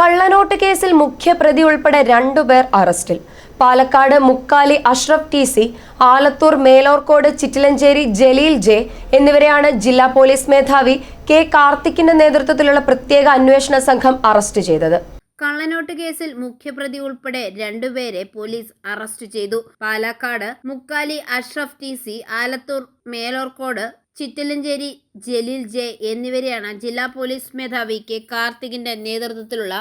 കള്ളനോട്ട് കേസിൽ മുഖ്യപ്രതി ഉൾപ്പെടെ രണ്ടുപേർ അറസ്റ്റിൽ. Palakkad Mukkali Ashraf T C Alathur Melarcode Chittilanchery Jaleel J എന്നിവരെയാണ് ജില്ലാ പോലീസ് മേധാവി കെ കാർത്തിക്കിന്റെ നേതൃത്വത്തിലുള്ള പ്രത്യേക അന്വേഷണ സംഘം അറസ്റ്റ് ചെയ്തത്. കള്ളനോട്ട് കേസിൽ മുഖ്യപ്രതി ഉൾപ്പെടെ രണ്ടുപേരെ പോലീസ് അറസ്റ്റ് ചെയ്തു. Palakkad Mukkali Ashraf T C Alathur Melarcode Chittilanchery Jaleel J എന്നിവരെയാണ് ജില്ലാ പോലീസ് മേധാവി കെ കാർത്തികിന്റെ നേതൃത്വത്തിലുള്ള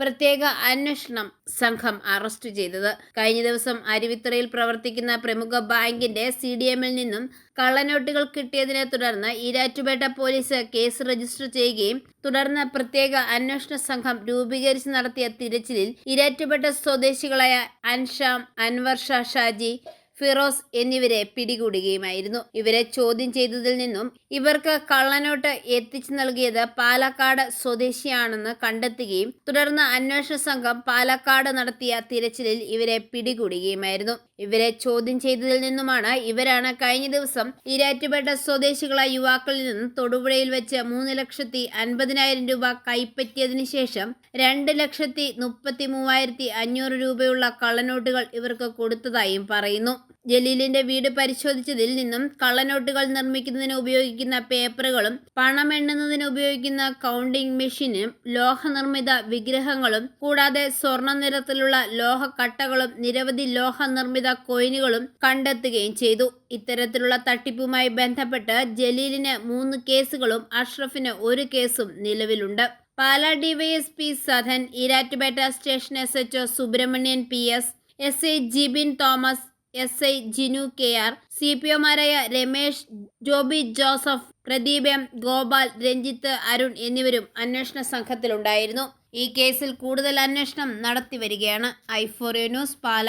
പ്രത്യേക അന്വേഷണം സംഘം അറസ്റ്റ് ചെയ്തത്. കഴിഞ്ഞ ദിവസം അരുവിത്തറയിൽ പ്രവർത്തിക്കുന്ന പ്രമുഖ ബാങ്കിന്റെ സി ഡി എമ്മിൽ നിന്നും കള്ളനോട്ടുകൾ കിട്ടിയതിനെ തുടർന്ന് ഈരാറ്റുപേട്ട പോലീസ് കേസ് രജിസ്റ്റർ ചെയ്യുകയും തുടർന്ന് പ്രത്യേക അന്വേഷണ സംഘം രൂപീകരിച്ച് നടത്തിയ തിരച്ചിലിൽ ഈരാറ്റുപേട്ട സ്വദേശികളായ അൻഷാം അൻവർ ഷാ ഷാജി ഫിറോസ് എന്നിവരെ പിടികൂടുകയുമായിരുന്നു. ഇവരെ ചോദ്യം ചെയ്തതിൽ നിന്നും ഇവർക്ക് കള്ളനോട്ട് എത്തിച്ചു നൽകിയത് പാലക്കാട് സ്വദേശിയാണെന്ന് കണ്ടെത്തുകയും തുടർന്ന് അന്വേഷണ സംഘം പാലക്കാട് നടത്തിയ തിരച്ചിലിൽ ഇവരെ പിടികൂടുകയുമായിരുന്നു. ഇവരെ ചോദ്യം ചെയ്തതിൽ നിന്നുമാണ് ഇവരാണ് കഴിഞ്ഞ ദിവസം ഈരാറ്റുപേട്ട സ്വദേശികളായ യുവാക്കളിൽ നിന്നും തൊടുപുഴയിൽ വെച്ച് മൂന്ന് ലക്ഷത്തി അൻപതിനായിരം രൂപ കൈപ്പറ്റിയതിനു ശേഷം രണ്ട് ലക്ഷത്തി മുപ്പത്തി മൂവായിരത്തി അഞ്ഞൂറ് രൂപയുള്ള കള്ളനോട്ടുകൾ ഇവർക്ക് കൊടുത്തതായും പറയുന്നു. ജലീലിന്റെ വീട് പരിശോധിച്ചതിൽ നിന്നും കള്ളനോട്ടുകൾ നിർമ്മിക്കുന്നതിന് ഉപയോഗിക്കുന്ന പേപ്പറുകളും പണം എണ്ണുന്നതിന് ഉപയോഗിക്കുന്ന കൗണ്ടിംഗ് മെഷീനും ലോഹനിർമ്മിത വിഗ്രഹങ്ങളും കൂടാതെ സ്വർണ നിറത്തിലുള്ള ലോഹക്കട്ടകളും നിരവധി ലോഹ നിർമ്മിത കോയിനുകളും കണ്ടെത്തുകയും ചെയ്തു. ഇത്തരത്തിലുള്ള തട്ടിപ്പുമായി ബന്ധപ്പെട്ട് ജലീലിന് മൂന്ന് കേസുകളും അഷ്റഫിന് ഒരു കേസും നിലവിലുണ്ട്. Pala DYSP Sadhan Erattupetta station S HO Subramanian P S S A Jibin Thomas S I Jinu K R C P ഒമാരായ Ramesh Joby Joseph Pradeep M Gopal Ranjith Arun എന്നിവരും അന്വേഷണ സംഘത്തിലുണ്ടായിരുന്നു. ഈ കേസിൽ കൂടുതൽ അന്വേഷണം നടത്തി വരികയാണ്. ഐഫോറിയോ ന്യൂസ് പാല.